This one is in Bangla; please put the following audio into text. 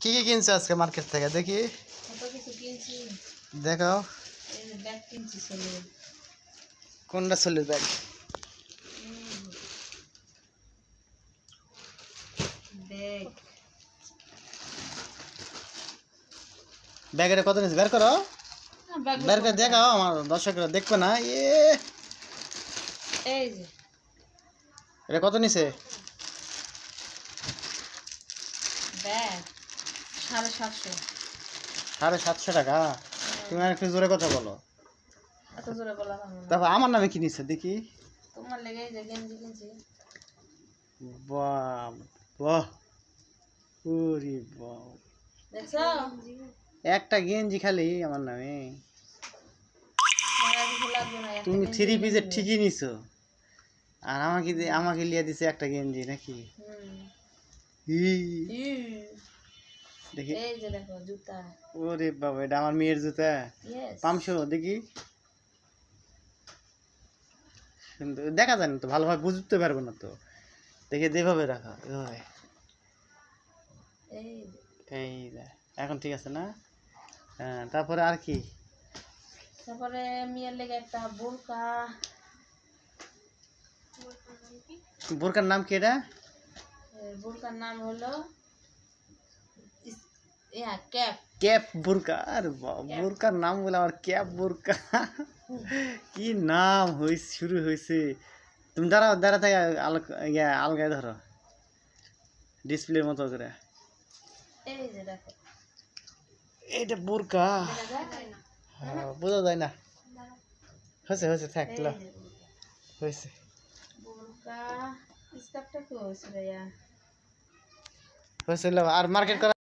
কি কি কিনছো আজকে মার্কেট থেকে? দেখি। দেখাও কোনটা চল্লিশ ব্যাগ ব্যাগ ব্যাগের কত নিচ্ছে বের করো। বের করে দেখাও আমার দর্শকরা দেখবে না। এ। এটা কত নিছে ব্যাগ সাড়ে সাতশো। সাড়ে সাতশো টাকা? তুমি আর একটু জোরে কথা বলো। এত জোরে বলা তারপর আমার নামে কি নিচ্ছে দেখি। তোমার লেগে যে গেঞ্জি কিনছি। বাহ বাহ ওরে দেখছ? একটা গেঞ্জি খালি আমার নামে। তুমি থ্রি পিসের ঠিকই নিছো। আর আমাকে আমাকে লিয়ে দিছে একটা গেঞ্জি নাকি? হুম। দেখি। এই যে দেখো জুতা। ওরে বাবা এটা আমার মেয়ের জুতা। পামশো দেখি। দেখা যায় না তো ভালোভাবে বুঝতে পারব না তো। দেখে যেভাবে রাখা। এভাবে এই এখন ঠিক আছে না? হ্যাঁ তারপরে আর কি? তারপরে মেয়ের লেগে একটা বোরকা। বোরকার নাম কি এটা? বোরকার নাম হলো ইয়া ক্যাপ ক্যাপ বোরকা আর বাবা, বোরকার নাম বলে আমার ক্যাপ বোরকা কি নাম হয়েছে শুরু হয়েছে তুমি দাঁড়াও দাঁড়া থাকে আলো ইয়া আলগায় ধরো ডিসপ্লের মতো করে এই যে দেখো এইটা বোরকা দেখা যায়? হ্যাঁ, বোঝা যায় না হয়েছে হয়েছে থাক এই লো, যে হয়েছে বোরকা স্কার্টটা কি হয়েছে ভাইয়া হয়েছে লো, আর মার্কেট করা